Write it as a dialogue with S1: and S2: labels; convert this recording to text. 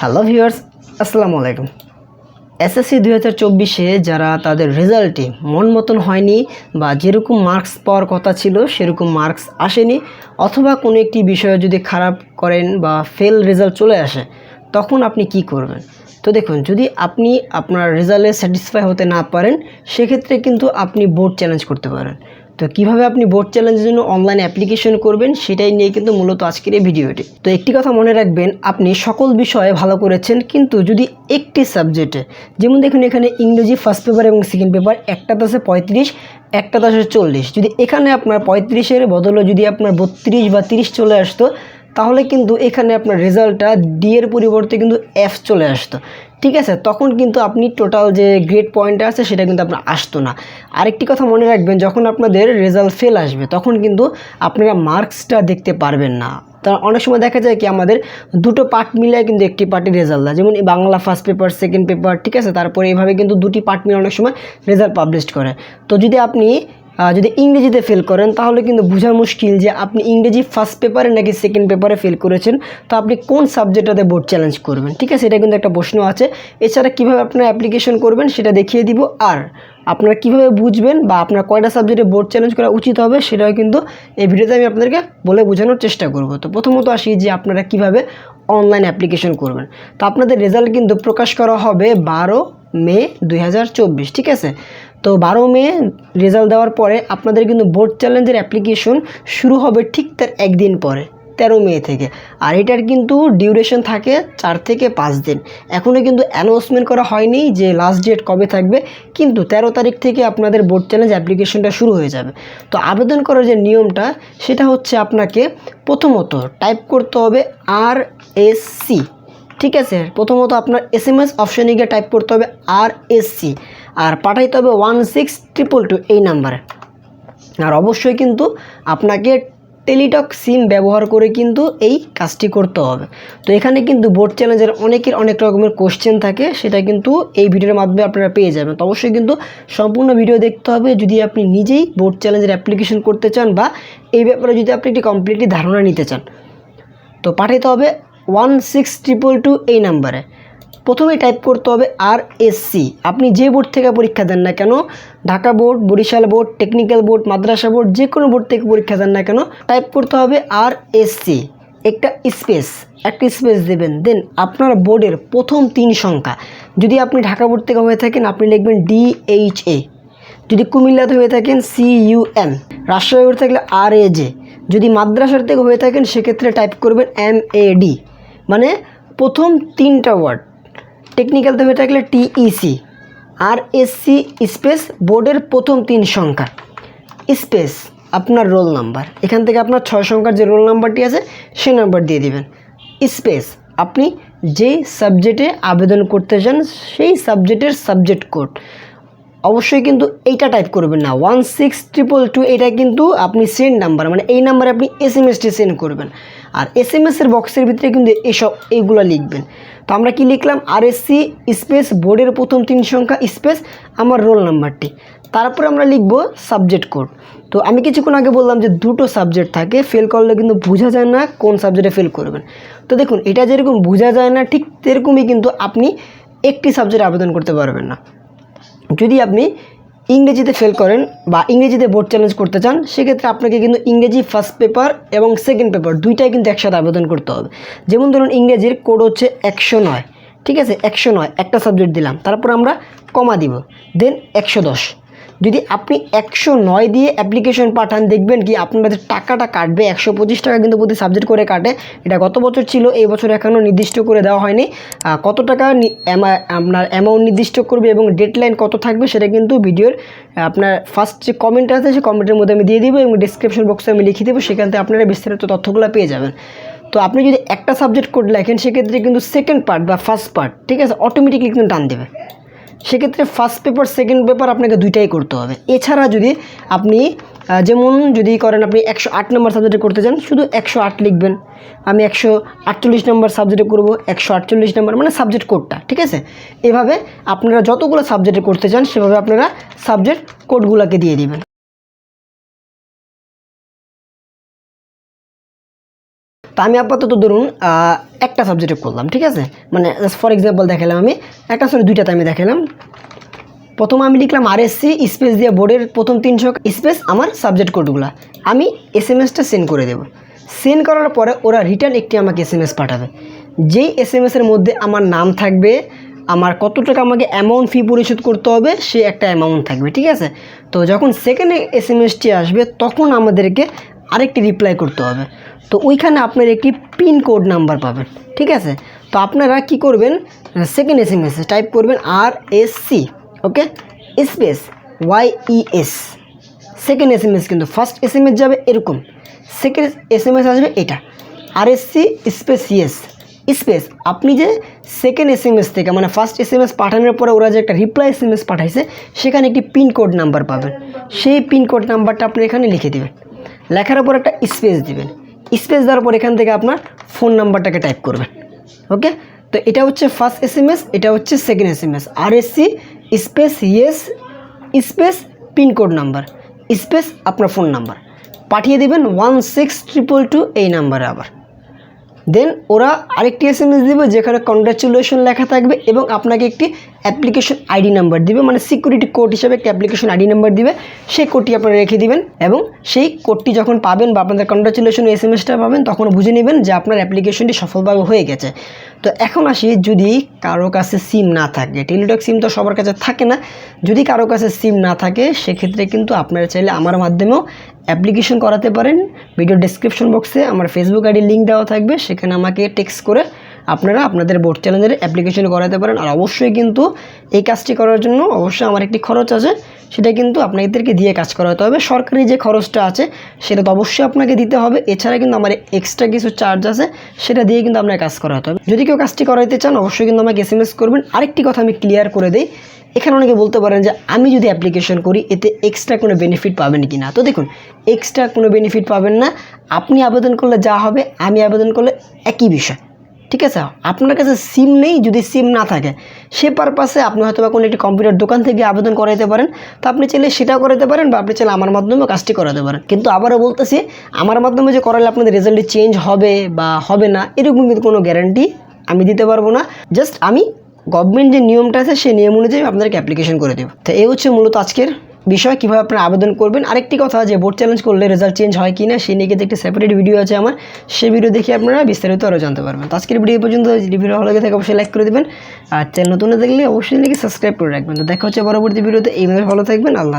S1: Hello viewers আসসালামু আলাইকুম SSC দুই হাজার চব্বিশে যারা তাদের রেজাল্টে মন মতন হয়নি বা যেরকম মার্কস পাওয়ার কথা ছিল, সেরকম মার্কস আসেনি, অথবা কোনো একটি বিষয়ে যদি খারাপ করেন বা ফেল রেজাল্ট চলে আসে, তখন আপনি কি করবেন? তো দেখুন, যদি আপনি আপনার রেজাল্টে স্যাটিসফাই হতে না পারেন, সেক্ষেত্রে কিন্তু আপনি বোর্ড চ্যালেঞ্জ করতে পারেন। তো কীভাবে আপনি বোর্ড চ্যালেঞ্জের জন্য অনলাইন অ্যাপ্লিকেশন করবেন সেটাই নিয়ে কিন্তু মূলত আজকের এই ভিডিওটি। তো একটি কথা মনে রাখবেন, আপনি সকল বিষয়ে ভালো করেছেন, কিন্তু যদি একটি সাবজেক্টে যেমন দেখুন এখানে ইংরেজি ফার্স্ট পেপার এবং সেকেন্ড পেপার একটাতে আছে পঁয়ত্রিশ একটাতে আছে চল্লিশ। যদি এখানে আপনার পঁয়ত্রিশের বদলে যদি আপনার বত্রিশ বা তিরিশ চলে আসতো, তাহলে কিন্তু এখানে আপনার রেজাল্টটা ডি এর পরিবর্তে কিন্তু এফ চলে আসতো। ঠিক আছে, তখন কিন্তু আপনি টোটাল যে গ্রেড পয়েন্ট আছে সেটা কিন্তু আপনার আসতো না। আরেকটি কথা মনে রাখবেন, যখন আপনাদের রেজাল্ট ফেল আসবে, তখন কিন্তু আপনারা মার্কসটা দেখতে পারবেন না। তা অনেক সময় দেখা যায় কি, আমাদের দুটো পার্ট মিলিয়ে কিন্তু একটি পার্টির রেজাল্ট দেয়। যেমন Bangla first paper second paper ঠিক আছে? তারপরে এইভাবে কিন্তু দুটি পার্ট মিলে অনেক সময় রেজাল্ট পাবলিশ করে। তো যদি আপনি যদি ইংরেজিতে ফেল করেন, তাহলে কিন্তু বোঝা মুশকিল যে আপনি ইংরেজি ফার্স্ট পেপারে নাকি সেকেন্ড পেপারে ফেল করেছেন। তো আপনি কোন সাবজেক্টটাতে বোর্ড চ্যালেঞ্জ করবেন? ঠিক আছে, এটা কিন্তু একটা প্রশ্ন আছে। এছাড়া কীভাবে আপনার অ্যাপ্লিকেশন করবেন, সেটা দেখিয়ে দিব। আর আপনারা কীভাবে বুঝবেন বা আপনার কয়টা সাবজেক্টে বোর্ড চ্যালেঞ্জ করা উচিত হবে, সেটাও কিন্তু এই ভিডিওতে আমি আপনাদেরকে বলে বোঝানোর চেষ্টা করব। তো প্রথমত আসি যে আপনারা কীভাবে অনলাইন অ্যাপ্লিকেশন করবেন। তো আপনাদের রেজাল্ট কিন্তু প্রকাশ করা হবে বারো মে দু হাজার চব্বিশ, ঠিক আছে? তো বারো মে রেজাল্ট দেওয়ার পরে আপনাদের কিন্তু বোর্ড চ্যালেঞ্জের অ্যাপ্লিকেশন শুরু হবে ঠিক তার একদিন পরে, তেরো মে থেকে। আর এটার কিন্তু ডিউরেশন থাকে চার থেকে পাঁচ দিন। এখনও কিন্তু অ্যানাউন্সমেন্ট করা হয়নি যে লাস্ট ডেট কবে থাকবে, কিন্তু তেরো তারিখ থেকে আপনাদের বোর্ড চ্যালেঞ্জ অ্যাপ্লিকেশনটা শুরু হয়ে যাবে। তো আবেদন করার যে নিয়মটা, সেটা হচ্ছে আপনাকে প্রথমত টাইপ করতে হবে আর এস সি ঠিক আছে? প্রথমত আপনার এস এম এস অপশানে গিয়ে টাইপ করতে হবে আর এস সি আর পাঠাইতে হবে ওয়ান সিক্স ট্রিপল টু এই নাম্বারে আর অবশ্যই কিন্তু আপনাকে টেলিটক সিম ব্যবহার করে কিন্তু এই কাজটি করতে হবে। তো এখানে কিন্তু বোর্ড চ্যালেঞ্জের অনেকের অনেক রকমের কোশ্চেন থাকে, সেটা কিন্তু এই ভিডিওর মাধ্যমে আপনারা পেয়ে যাবেন। তো অবশ্যই কিন্তু সম্পূর্ণ ভিডিও দেখতে হবে। যদি আপনি নিজেই বোর্ড চ্যালেঞ্জের অ্যাপ্লিকেশন করতে চান বা এই ব্যাপারে যদি আপনি একটি কমপ্লিটলি ধারণা নিতে চান। তো পাঠাইতে হবে ওয়ান সিক্স ট্রিপল টু এই নাম্বারে প্রথমে টাইপ করতে হবে আর এসসি আপনি যে বোর্ড থেকে পরীক্ষা দেন না কেন, Dhaka board Barishal board technical board মাদ্রাসা বোর্ড যে কোনো বোর্ড থেকে পরীক্ষা দেন না কেন টাইপ করতে হবে আর এসসি একটা স্পেস একটা স্পেস দেবেন। দেন আপনার বোর্ডের প্রথম তিন সংখ্যা। যদি আপনি ঢাকা বোর্ড থেকে হয়ে থাকেন, আপনি লিখবেন ডিএইচএ যদি কুমিল্লাতে হয়ে থাকেন সি ইউ এম রাজশাহী হয়ে থাকলে আর এ জে যদি মাদ্রাসার থেকে হয়ে থাকেন, সেক্ষেত্রে টাইপ করবেন এম এ ডি মানে প্রথম তিনটা ওয়ার্ড টেকনিক্যালতে এটা থাকলে টিইসি আর এসসি স্পেস বোর্ডের প্রথম তিন সংখ্যা। স্পেস, আপনার রোল নাম্বার। এখান থেকে আপনার ছয় সংখ্যার যে রোল নাম্বারটি আছে, সেই নাম্বার দিয়ে দিবেন। স্পেস, আপনি যেই সাবজেক্টে আবেদন করতে চান, সেই সাবজেক্টের সাবজেক্ট কোড। অবশ্যই কিন্তু এইটা টাইপ করবেন না। ওয়ান সিক্স ট্রিপল টু এটা কিন্তু আপনি সেন্ড নাম্বার মানে এই নাম্বারে আপনি এস এম এসটি সেন্ড করবেন। আর এস এম এসের বক্সের ভিতরে কিন্তু এসব এইগুলো লিখবেন। তো আমরা কি লিখলাম? আর এসসি স্পেস বোর্ডের প্রথম তিন সংখ্যা স্পেস আমার রোল নাম্বারটি তারপরে আমরা লিখব সাবজেক্ট কোড তো আমি কিছুক্ষণ আগে বললাম যে দুটো সাবজেক্ট থাকে ফেল করলে কিন্তু বোঝা যায় না কোন সাবজেক্টে ফেল করবেন। তো দেখুন, এটা যেরকম বোঝা যায় না, ঠিক সেরকমই কিন্তু আপনি একটি সাবজেক্টে আবেদন করতে পারবেন না। যদি আপনি ইংরেজিতে ফেল করেন বা ইংরেজিতে বোর্ড চ্যালেঞ্জ করতে চান, সেক্ষেত্রে আপনাকে কিন্তু ইংরেজি ফার্স্ট পেপার এবং সেকেন্ড পেপার দুইটাই কিন্তু একসাথে আবেদন করতে হবে। যেমন ধরুন, ইংরেজির কোড হচ্ছে একশো নয়, ঠিক আছে? একশো নয়, একটা সাবজেক্ট দিলাম, তারপর আমরা কমা দিব দেন একশো দশ। যদি আপনি একশো নয় দিয়ে অ্যাপ্লিকেশন পাঠান, দেখবেন কি আপনাদের টাকাটা কাটবে, একশো পঁচিশ টাকা কিন্তু প্রতি সাবজেক্ট করে কাটে। এটা গত বছর ছিল, এই বছর এখনও নির্দিষ্ট করে দেওয়া হয়নি। কত টাকা আপনার অ্যামাউন্ট নির্দিষ্ট করবে এবং ডেডলাইন কত থাকবে সেটা কিন্তু ভিডিওর আপনার ফার্স্ট যে কমেন্ট আছে সেই কমেন্টের মধ্যে আমি দিয়ে দিব এবং ডিসক্রিপশন বক্সে আমি লিখে দেবো, সেখান থেকে আপনারা বিস্তারিত তথ্যগুলো পেয়ে যাবেন। তো আপনি যদি একটা সাবজেক্ট কোড লেখেন, সেক্ষেত্রে কিন্তু সেকেন্ড পার্ট বা ফার্স্ট পার্ট ঠিক আছে অটোমেটিকলি কিন্তু টান দেবে। সেক্ষেত্রে ফার্স্ট পেপার সেকেন্ড পেপার আপনাকে দুইটাই করতে হবে। এছাড়া যদি আপনি যেমন যদি করেন আপনি একশো আট নম্বর সাবজেক্টে করতে চান, শুধু একশো আট লিখবেন। আমি একশো আটচল্লিশ নম্বর সাবজেক্টে করব, একশো আটচল্লিশ নম্বর মানে সাবজেক্ট কোডটা ঠিক আছে? এভাবে আপনারা যতগুলো সাবজেক্টে করতে চান, সেভাবে আপনারা সাবজেক্ট কোডগুলোকে দিয়ে দিবেন। তো আমি আপাতত ধরুন একটা সাবজেক্টে করলাম ঠিক আছে? মানে ফর এক্সাম্পল দেখালাম আমি, একটা সরি দুইটাতে আমি দেখালাম। প্রথম আমি লিখলাম আরএসসি স্পেস দিয়ে বোর্ডের প্রথম তিনশো স্পেস আমার সাবজেক্ট কোডগুলো আমি এস এম এসটা সেন্ড করে দেবো। সেন্ড করার পরে ওরা রিটার্ন একটি আমাকে এস এম এস পাঠাবে। যেই এস এম মধ্যে আমার নাম থাকবে, আমার কত টাকা আমাকে অ্যামাউন্ট ফি পরিশোধ করতে হবে, সে একটা অ্যামাউন্ট থাকবে, ঠিক আছে? তো যখন সেকেন্ড এস এম এসটি আসবে, তখন আমাদেরকে আরেকটি রিপ্লাই করতে হবে। তো ওইখানে আপনার একটি পিন কোড নাম্বার পাবেন, ঠিক আছে? তো আপনারা কি করবেন? Second S M S type করবেন আর S C okay space Y E S second S M S কিন্তু ফার্স্ট এস এম এস যাবে এরকম। সেকেন্ড এস এম এস আসবে এটা। আর S C space yes space আপনি যে সেকেন্ড এস এম এস থেকে মানে ফার্স্ট এস এম এস পাঠানোর পরে ওরা যে একটা রিপ্লাই এস এম এস পাঠাইছে, সেখানে একটি পিনকোড নাম্বার পাবেন। সেই পিনকোড নাম্বারটা আপনি এখানে লিখে দেবেন। লেখার উপর একটা স্পেস দিবেন। স্পেস দেওয়ার পর এখান থেকে আপনার ফোন নাম্বারটাকে টাইপ করবেন। ওকে তো এটা হচ্ছে ফার্স্ট এস এম এস এটা হচ্ছে সেকেন্ড এস এম এস আর S C space yes space pin code number space আপনার ফোন নাম্বার পাঠিয়ে দেবেন ওয়ান সিক্স ট্রিপল টু এই নাম্বারে আবার। দেন ওরা আরেকটি এস এম এস দেবে যেখানে কংগ্রাচুলেশন লেখা থাকবে এবং আপনাকে একটি অ্যাপ্লিকেশন আইডি নাম্বার দিবে মানে সিকিউরিটি কোড হিসেবে একটা অ্যাপ্লিকেশন আইডি নাম্বার দিবে, সেই কোডটি আপনারা রেখে দিবেন এবং সেই কোডটি যখন পাবেন বা আপনাদের কংগ্রাচুলেশন এস এম এসটা পাবেন তখন বুঝে নেবেন যে আপনার অ্যাপ্লিকেশনটি সফলভাবে হয়ে গেছে। তো এখন আসি যদি কারও কাছে সিম না থাকে টেলিটক সিম তো সবার কাছে থাকে না, যদি কারও কাছে সিম না থাকে, সেক্ষেত্রে কিন্তু আপনারা চাইলে আমার মাধ্যমেও অ্যাপ্লিকেশন করাতে পারেন। ভিডিও ডেসক্রিপশন বক্সে আমার ফেসবুক আইডি লিঙ্ক দেওয়া থাকবে, সেখানে আমাকে টেক্সট করে আপনারা আপনাদের বোর্ড চ্যালেঞ্জের অ্যাপ্লিকেশন করাতে পারেন। আর অবশ্যই কিন্তু এই কাজটি করার জন্য অবশ্যই আমার একটি খরচ আছে। সেটা কিন্তু আপনাদেরকে দিয়ে কাজ করাতে হবে। সরকারি যে খরচটা আছে, সেটা তো অবশ্যই আপনাকে দিতে হবে। এছাড়া কিন্তু আমার এক্সট্রা কিছু চার্জ আছে, সেটা দিয়ে কিন্তু আপনাকে কাজ করাতে হবে। যদি কেউ কাজটি করাইতে চান, অবশ্যই কিন্তু আমাকে এস এম এস করবেন। আরেকটি কথা আমি ক্লিয়ার করে দিই। এখানে অনেকে বলতে পারেন যে, আমি যদি অ্যাপ্লিকেশন করি, এতে এক্সট্রা কোনো বেনিফিট পাবেন কি না তো দেখুন এক্সট্রা কোনো বেনিফিট পাবেন না। আপনি আবেদন করলে যা হবে, আমি আবেদন করলে একই বিষয়। ঠিক আছে? আপনার কাছে সিম নেই, যদি সিম না থাকে, সে পারপাসে আপনি হয়তো বা কোনো একটি কম্পিউটার দোকান থেকে আবেদন করাইতে পারেন। তো আপনি চাইলে সেটাও করাতে পারেন বা আপনি চাইলে আমার মাধ্যমেও কাজটি করাতে পারেন। কিন্তু আবারও বলতেছি, আমার মাধ্যমে যে করালে আপনাদের রেজাল্টটি চেঞ্জ হবে বা হবে না, এরকম কিন্তু কোনো গ্যারান্টি আমি দিতে পারব না। জাস্ট আমি গভর্নমেন্ট যে নিয়মটা আছে, সেই নিয়ম অনুযায়ী আপনাদেরকে অ্যাপ্লিকেশন করে দেবো। তো এই হচ্ছে মূলত আজকের বিষয় কীভাবে আপনারা আবেদন করবেন? আরেকটি কথা যে বোর্ড চ্যালেঞ্জ করলে রেজাল্ট চেঞ্জ হয় কি না সেই নিয়ে কিন্তু একটি সেপারেট ভিডিও আছে আমার। সেই ভিডিও দেখে আপনারা বিস্তারিত আরও জানতে পারবেন। আজকের ভিডিও পর্যন্ত। ভিডিও ভালো লাগে থাকে, অবশ্যই লাইক করে দেবেন। আর চ্যানেল নতুন দেখলে অবশ্যই নাকি সাবস্ক্রাইব করে রাখবেন। তো দেখা হচ্ছে পরবর্তী ভিডিওতে এইভাবে ভালো থাকবেন। আল্লাহ